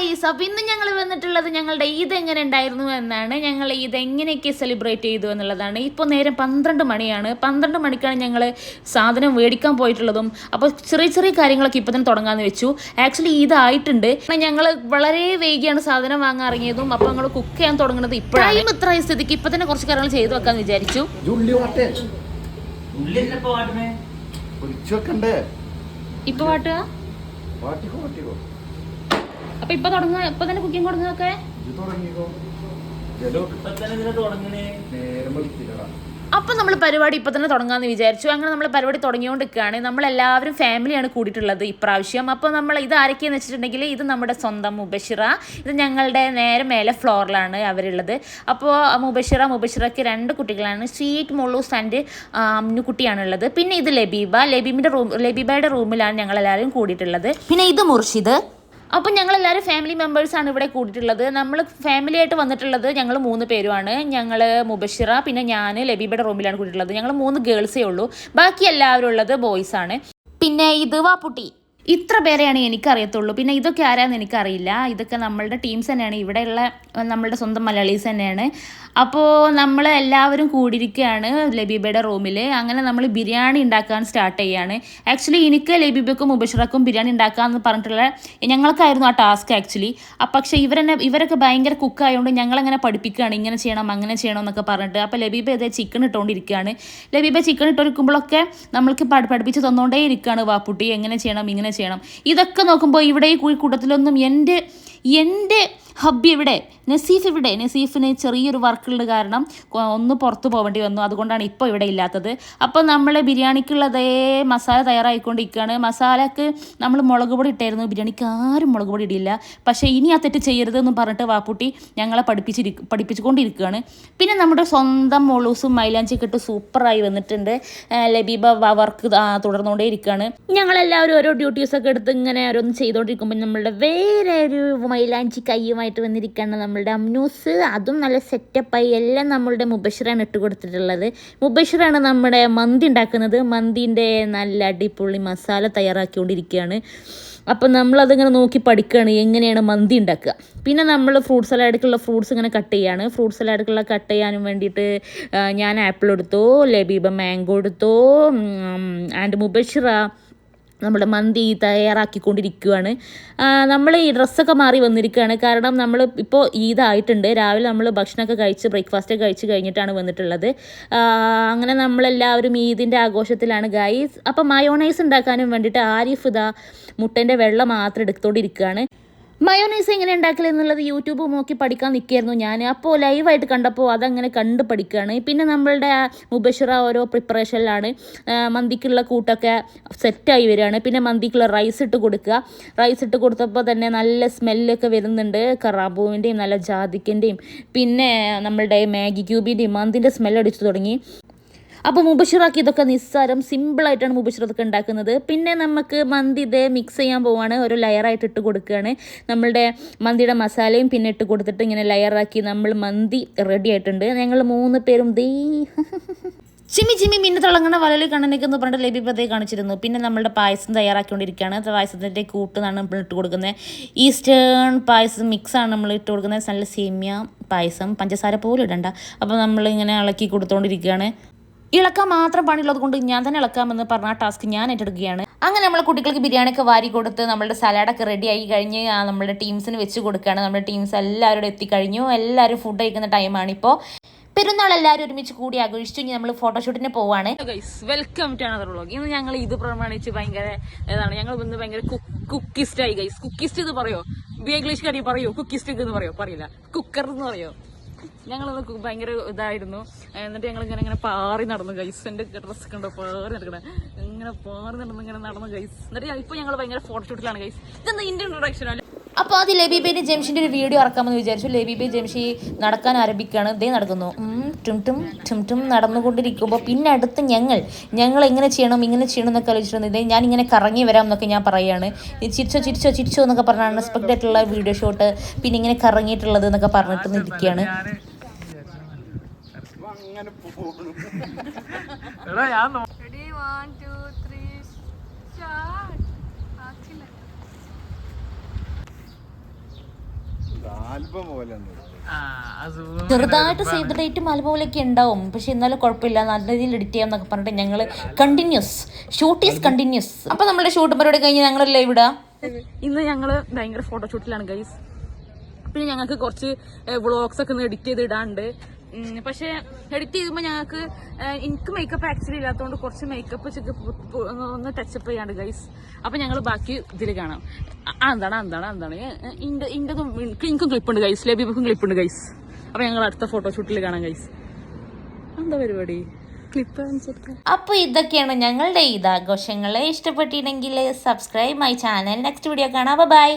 Guys അപ്പോൾ ഇന്ന് ഞങ്ങൾ വന്നിട്ടുള്ളത് ഞങ്ങളുടെ ഈദ് എങ്ങനെ ഉണ്ടായിരുന്നു എന്നാണ്. ഞങ്ങൾ ഈദ് എങ്ങനെയൊക്കെ സെലിബ്രേറ്റ് ചെയ്തു എന്നുള്ളതാണ്. ഇപ്പോൾ നേരം പന്ത്രണ്ട് മണിയാണ്. പന്ത്രണ്ട് മണിക്കാണ് ഞങ്ങൾ സാധനം മേടിക്കാൻ പോയിട്ടുള്ളതും. അപ്പോൾ ചെറിയ ചെറിയ കാര്യങ്ങളൊക്കെ ഇപ്പോൾ തന്നെ തുടങ്ങാമെന്ന് വെച്ചു. ആക്ച്വലി ഈദ് ആയിട്ടുണ്ട്. ഞങ്ങൾ വളരെ വൈകിയാണ് സാധനം വാങ്ങാൻ ഇറങ്ങിയതും. അപ്പോൾ ഞങ്ങൾ കുക്ക് ചെയ്യാൻ തുടങ്ങുന്നത് ഇപ്പോഴും ടൈം ഇത്ര സ്ഥിതിക്ക് ഇപ്പൊ തന്നെ കുറച്ച് കാര്യങ്ങൾ ചെയ്തു വെക്കാമെന്ന് വിചാരിച്ചു. ഇപ്പൊ പാട്ടുക വാട്ടിക്കോ ഇപ്പൊ തുടങ്ങുക ഇപ്പൊ തന്നെ കുക്കിംഗ് തുടങ്ങുകയൊക്കെ? അപ്പൊ അപ്പം നമ്മൾ പരിപാടി ഇപ്പം തന്നെ തുടങ്ങാമെന്ന് വിചാരിച്ചു. അങ്ങനെ നമ്മൾ പരിപാടി തുടങ്ങിയോണ്ടിരിക്കുകയാണ്. നമ്മളെല്ലാവരും ഫാമിലിയാണ് കൂടിയിട്ടുള്ളത് ഇപ്രാവശ്യം. അപ്പോൾ നമ്മൾ ഇത് ആരൊക്കെയെന്ന് വെച്ചിട്ടുണ്ടെങ്കിൽ ഇത് നമ്മുടെ സ്വന്തം മുബഷിറ. ഇത് ഞങ്ങളുടെ നേരെ മേലെ ഫ്ലോറിലാണ് അവരുള്ളത്. അപ്പോൾ മുബഷിറ മുബഷിറയ്ക്ക് രണ്ട് കുട്ടികളാണ്. സ്വീറ്റ് മുള്ളൂസ് ആൻഡ് അമ്നുക്കുട്ടിയാണുള്ളത് പിന്നെ ഇത് ലബീബ. ലബീബിന്റെ റൂം ലബീബയുടെ റൂമിലാണ് ഞങ്ങളെല്ലാവരും കൂടിയിട്ടുള്ളത്. പിന്നെ ഇത് മുർഷിദ്. അപ്പം ഞങ്ങളെല്ലാവരും ഫാമിലി മെമ്പേഴ്സാണ് ഇവിടെ കൂടിയിട്ടുള്ളത്. നമ്മൾ ഫാമിലി ആയിട്ട് വന്നിട്ടുള്ളത് ഞങ്ങൾ മൂന്ന് പേരുമാണ്. ഞങ്ങൾ മുബഷിറ പിന്നെ ഞാൻ ലബീബയുടെ റൂമിലാണ് കൂടിയിട്ടുള്ളത്. ഞങ്ങൾ മൂന്ന് ഗേൾസേ ഉള്ളൂ. ബാക്കി എല്ലാവരും ഉള്ളത് ബോയ്സാണ് പിന്നെ ഇത് വാപ്പുട്ടി. ഇത്ര പേരെയാണ് എനിക്കറിയത്തുള്ളൂ. പിന്നെ ഇതൊക്കെ ആരാന്ന് എനിക്കറിയില്ല. ഇതൊക്കെ നമ്മളുടെ ടീംസ് തന്നെയാണ്. ഇവിടെയുള്ള നമ്മളുടെ സ്വന്തം മലയാളീസ് തന്നെയാണ്. അപ്പോൾ നമ്മൾ എല്ലാവരും കൂടിയിരിക്കുകയാണ് ലബീബയുടെ റൂമിൽ അങ്ങനെ നമ്മൾ ബിരിയാണി ഉണ്ടാക്കാൻ സ്റ്റാർട്ട് ചെയ്യാണ്. ആക്ച്വലി എനിക്ക് ലബീബക്കും മുബഷിറക്കും ബിരിയാണി ഉണ്ടാക്കാമെന്ന് പറഞ്ഞിട്ടുള്ള ഞങ്ങൾക്കായിരുന്നു ആ ടാസ്ക് ആക്ച്വലി അപ്പം പക്ഷേ ഇവരെന്നെ ഇവരൊക്കെ ഭയങ്കര കുക്കായതുകൊണ്ട് ഞങ്ങളങ്ങനെ പഠിപ്പിക്കുകയാണ്. ഇങ്ങനെ ചെയ്യണം അങ്ങനെ ചെയ്യണം എന്നൊക്കെ പറഞ്ഞിട്ട്. അപ്പോൾ ലബീബ ഇതേ ചിക്കൻ ഇട്ടുകൊണ്ടിരിക്കുകയാണ് ലബീബ ചിക്കൻ ഇട്ടൊരുക്കുമ്പോഴൊക്കെ നമ്മൾക്ക് പഠിപ്പിച്ച് തന്നുകൊണ്ടേ ഇരിക്കുകയാണ് വാപ്പുട്ടി. എങ്ങനെ ചെയ്യണം ഇങ്ങനെ ചെയ്യണം. ഇതൊക്കെ നോക്കുമ്പോൾ ഇവിടെ ഈ കൂട്ടത്തിലൊന്നും എന്റെ എന്റെ ഹബ്ബി ഇവിടെ നസീഫ് ഇവിടെ നസീഫിന് ചെറിയൊരു വർക്കുള്ളത് കാരണം ഒന്ന് പുറത്ത് പോകേണ്ടി വന്നു. അതുകൊണ്ടാണ് ഇപ്പോൾ ഇവിടെ ഇല്ലാത്തത്. അപ്പോൾ നമ്മൾ ബിരിയാണിക്കുള്ള അതേ മസാല തയ്യാറായിക്കൊണ്ടിരിക്കുകയാണ്. മസാലക്ക് നമ്മൾ മുളക് പൊടി ഇട്ടായിരുന്നു. ബിരിയാണിക്ക് ആരും മുളക് പൊടി ഇടില്ല പക്ഷേ ഇനി ആ തെറ്റ് ചെയ്യരുതെന്ന് പറഞ്ഞിട്ട് വാപ്പുട്ടി ഞങ്ങളെ പഠിപ്പിച്ചിരി പഠിപ്പിച്ചുകൊണ്ടിരിക്കുകയാണ്. പിന്നെ നമ്മുടെ സ്വന്തം മോളൂസും മൈലാഞ്ചിയൊക്കെ ഇട്ട് സൂപ്പറായി വന്നിട്ടുണ്ട്. ലബീബ വർക്ക് തുടർന്നുകൊണ്ടേ ഇരിക്കുകയാണ് ഞങ്ങളെല്ലാവരും ഓരോ ഡ്യൂട്ടീസൊക്കെ എടുത്ത് ഇങ്ങനെ ഓരോന്ന് ചെയ്തുകൊണ്ടിരിക്കുമ്പോൾ നമ്മളുടെ വേറെ ഒരു മൈലാഞ്ചി കയ്യുമായിട്ട് വന്നിരിക്കുകയാണ് നമ്മളുടെ അമ്നൂസ്. അതും നല്ല സെറ്റപ്പായി എല്ലാം നമ്മളുടെ മുബഷിറാണ് ഇട്ട് കൊടുത്തിട്ടുള്ളത്. മുബഷിറാണ് നമ്മുടെ മന്തി ഉണ്ടാക്കുന്നത്. മന്തിന്റെ നല്ല അടിപൊളി മസാല തയ്യാറാക്കിക്കൊണ്ടിരിക്കുകയാണ്. അപ്പം നമ്മളതിങ്ങനെ നോക്കി പഠിക്കുകയാണ് എങ്ങനെയാണ് മന്തി ഉണ്ടാക്കുക. പിന്നെ നമ്മൾ ഫ്രൂട്ട് സലാഡിക്കുള്ള ഫ്രൂട്ട്സ് ഇങ്ങനെ കട്ട് ചെയ്യാണ് ഫ്രൂട്ട് സലാഡിക്കുള്ള കട്ട് ചെയ്യാനും വേണ്ടിയിട്ട് ഞാൻ ആപ്പിൾ എടുത്തു ലബീബ മാംഗോ എടുത്തു ആൻഡ് മുബഷിറ നമ്മുടെ മന്തി തയ്യാറാക്കിക്കൊണ്ടിരിക്കുകയാണ് നമ്മൾ ഈ ഡ്രസ്സൊക്കെ മാറി വന്നിരിക്കുകയാണ്. കാരണം നമ്മൾ ഇപ്പോൾ ഈദായിട്ടുണ്ട്. രാവിലെ നമ്മൾ ഭക്ഷണമൊക്കെ കഴിച്ച് ബ്രേക്ക്ഫാസ്റ്റ് കഴിച്ച് കഴിഞ്ഞിട്ടാണ് വന്നിട്ടുള്ളത്. അങ്ങനെ നമ്മളെല്ലാവരും ഈദിന്റെ ആഘോഷത്തിലാണ് ഗൈസ് അപ്പം മയോണൈസ് ഉണ്ടാക്കാനും വേണ്ടിയിട്ട് ആരിഫ് ഇതാ മുട്ടന്റെ വെള്ളം മാത്രം എടുത്തുകൊണ്ടിരിക്കുകയാണ് മയോണൈസ് എങ്ങനെ ഉണ്ടാക്കലെന്നുള്ളത് യൂട്യൂബ് നോക്കി പഠിക്കാൻ നിൽക്കുകയായിരുന്നു ഞാൻ. അപ്പോൾ ലൈവായിട്ട് കണ്ടപ്പോൾ അതങ്ങനെ കണ്ട് പഠിക്കുകയാണ്. പിന്നെ നമ്മളുടെ മുബഷറ ഓരോ പ്രിപ്പറേഷനിലാണ് മന്തിക്കുള്ള കൂട്ടൊക്കെ സെറ്റായി വരികയാണ്. പിന്നെ മന്തിക്കുള്ള റൈസ് ഇട്ട് കൊടുക്കുക. റൈസ് ഇട്ട് കൊടുത്തപ്പോൾ തന്നെ നല്ല സ്മെല്ലൊക്കെ വരുന്നുണ്ട്. കറാബുവിന്റെയും നല്ല ജാതിക്കന്റെയും. പിന്നെ നമ്മളുടെ മാഗി ക്യൂബിന്റെയും മന്തിന്റെ സ്മെല്ല് അടിച്ചു തുടങ്ങി. അപ്പോൾ മുബഷിറാക്കി ഇതൊക്കെ നിസ്സാരം സിമ്പിളായിട്ടാണ് മുബഷിർ ഇതൊക്കെ ഉണ്ടാക്കുന്നത്. പിന്നെ നമുക്ക് മന്തി ഇതേ മിക്സ് ചെയ്യാൻ പോവാണ്. ഒരു ലെയറായിട്ട് ഇട്ട് കൊടുക്കുകയാണ്. നമ്മളുടെ മന്തിയുടെ മസാലയും പിന്നെ ഇട്ട് കൊടുത്തിട്ട് ഇങ്ങനെ ലെയറാക്കി നമ്മൾ മന്തി റെഡി ആയിട്ടുണ്ട്. ഞങ്ങൾ മൂന്ന് പേരും ദേ ചിമ്മി ചിമ്മി മിന്നു തിളങ്ങണ വലയിൽ കണ്ണനേക്കെന്ന് പറഞ്ഞിട്ട് ലബിബതയെ കാണിച്ചിരുന്നു. പിന്നെ നമ്മളുടെ പായസം തയ്യാറാക്കിക്കൊണ്ടിരിക്കുകയാണ്. പായസത്തിന്റെ കൂട്ടെന്നാണ് നമ്മൾ ഇട്ട് കൊടുക്കുന്നത്. ഈസ്റ്റേൺ പായസം മിക്സാണ് നമ്മൾ ഇട്ട് കൊടുക്കുന്നത്. നല്ല സേമിയ പായസം പഞ്ചസാര പോലും ഇടണ്ട. അപ്പോൾ നമ്മളിങ്ങനെ ഇളക്കി കൊടുത്തുകൊണ്ടിരിക്കുകയാണ് ഇളക്കാൻ മാത്രം പണിയുള്ളത് കൊണ്ട് ഞാൻ തന്നെ ഇളക്കാമെന്ന് പറഞ്ഞ ടാസ്ക് ഞാൻ ഏറ്റെടുക്കുകയാണ്. അങ്ങനെ നമ്മൾ കുട്ടികൾക്ക് ബിരിയാണിയൊക്കെ വാരി കൊടുത്ത് നമ്മുടെ സലാഡൊക്കെ റെഡി ആയി കഴിഞ്ഞ് ആ നമ്മളുടെ ടീംസിന് വെച്ച് കൊടുക്കുകയാണ്. നമ്മുടെ ടീംസ് എല്ലാവരും എത്തിക്കഴിഞ്ഞു. എല്ലാവരും ഫുഡ് കഴിക്കുന്ന ടൈമാണ് ഇപ്പോൾ പെരുന്നാൾ എല്ലാവരും ഒരുമിച്ച് കൂടി ആഘോഷിച്ചു. ഇനി നമ്മൾ ഫോട്ടോഷൂട്ടിന് പോവാണ്. വെൽക്കം ടു അനദർ വ്ളോഗ് ഇന്ന് ഞങ്ങൾ ഇത് പ്രമാണിച്ച് ഭയങ്കര ഏതാണ് ഞങ്ങൾ ഇന്ന് ഭയങ്കര കുക്കിസ്റ്റ് ആയി ഗൈസ് കുക്കിസ്റ്റ് എന്ന് പറയോ? ഇംഗ്ലീഷ് കടി പറയോ? കുക്കിസ്റ്റ് എന്ന് പറയോ? പറയില്ല. കുക്കർ എന്ന് പറയോ? ഞങ്ങളത് കു- ഭയങ്കര ഇതായിരുന്നു. എന്നിട്ട് ഞങ്ങൾ ഇങ്ങനെ ഇങ്ങനെ പാറി നടന്നു ഗൈസ് എന്റെ ഡ്രസ്സ് കണ്ടോ പാറി നടക്കണേ. ഇങ്ങനെ പാറി നടന്ന് ഇങ്ങനെ നടന്നു ഗൈസ് എന്നിട്ട് ഇപ്പൊ ഞങ്ങൾ ഭയങ്കര ഫോട്ടോഷൂട്ടിലാണ് ഗൈസ് ഇതെന്താ ഇന്ത്യൻ ഇൻട്രൊഡക്ഷൻ അല്ലേ? അപ്പോൾ അത് ലബീബയുടെ ജംഷിന്റെ ഒരു വീഡിയോ ഇറക്കാമെന്ന് വിചാരിച്ചു. ലബീബെ ജംഷി നടക്കാൻ ആരംഭിക്കുകയാണ്. ഇതേ നടക്കുന്നു. ടും ടും ടും ടും നടന്നുകൊണ്ടിരിക്കുമ്പോൾ പിന്നെ അടുത്ത് ഞങ്ങൾ. ഞങ്ങൾ എങ്ങനെ ചെയ്യണം ഇങ്ങനെ ചെയ്യണം എന്നൊക്കെ ആലോചിച്ചിരുന്നത് ഇതേ ഞാൻ ഇങ്ങനെ കറങ്ങി വരാം എന്നൊക്കെ ഞാൻ പറയുകയാണ്. ഈ ചിരിച്ചോ ചിരിച്ചോ ചിരിച്ചോ എന്നൊക്കെ പറഞ്ഞാണ് അൺഎക്സ്പെക്റ്റഡ് ആയിട്ടുള്ള വീഡിയോ ഷോട്ട് പിന്നെ ഇങ്ങനെ കറങ്ങിയിട്ടുള്ളത് എന്നൊക്കെ പറഞ്ഞിട്ട് ഇരിക്കുകയാണ്. അങ്ങനെ ചെറുതായിട്ട് സേവ് ദ ഡേറ്റ് പോലെയൊക്കെ ഉണ്ടാവും. പക്ഷെ എന്നാലും കുഴപ്പമില്ല. നല്ല രീതിയിൽ എഡിറ്റ് ചെയ്യാം എന്നൊക്കെ പറഞ്ഞിട്ട് ഞങ്ങൾ കണ്ടിന്യൂസ് ഷൂട്ട് ഈസ് കണ്ടിന്യൂസ് അപ്പൊ നമ്മുടെ ഷൂട്ട് പരിപാടി കഴിഞ്ഞ് ഞങ്ങളല്ലേ ഇവിടെ? ഇന്ന് ഞങ്ങൾ ഭയങ്കര ഫോട്ടോഷൂട്ടിലാണ് ഗൈസ് പിന്നെ ഞങ്ങൾക്ക് കുറച്ച് വ്ളോഗ്സ് ഒക്കെ ഒന്ന് എഡിറ്റ് ചെയ്ത് ഇടാണ്ട്. പക്ഷേ എഡിറ്റ് ചെയ്യുമ്പോൾ ഞങ്ങൾക്ക് എനിക്ക് മേക്കപ്പ് ആക്ച്വലി ഇല്ലാത്തതുകൊണ്ട് കുറച്ച് മേക്കപ്പ് ഒന്ന് ടച്ചപ്പ് ചെയ്യാണ്ട് ഗൈസ് അപ്പം ഞങ്ങൾ ബാക്കി ഇതിൽ കാണാം. എന്താണ് എന്താണ് എന്താണ്? ഇന്റതും എനിക്കും ക്ലിപ്പുണ്ട് ഗൈസ് ലബീബക്കും ക്ലിപ്പുണ്ട് ഗൈസ് അപ്പം ഞങ്ങൾ അടുത്ത ഫോട്ടോഷൂട്ടിൽ കാണാം ഗൈസ് എന്താ പരിപാടി? ക്ലിപ്പ് അപ്പൊ ഇതൊക്കെയാണ് ഞങ്ങളുടെ ഈദാഘോഷങ്ങളെ. ഇഷ്ടപ്പെട്ടിട്ടുണ്ടെങ്കിൽ subscribe my channel next video കാണാം. ബൈ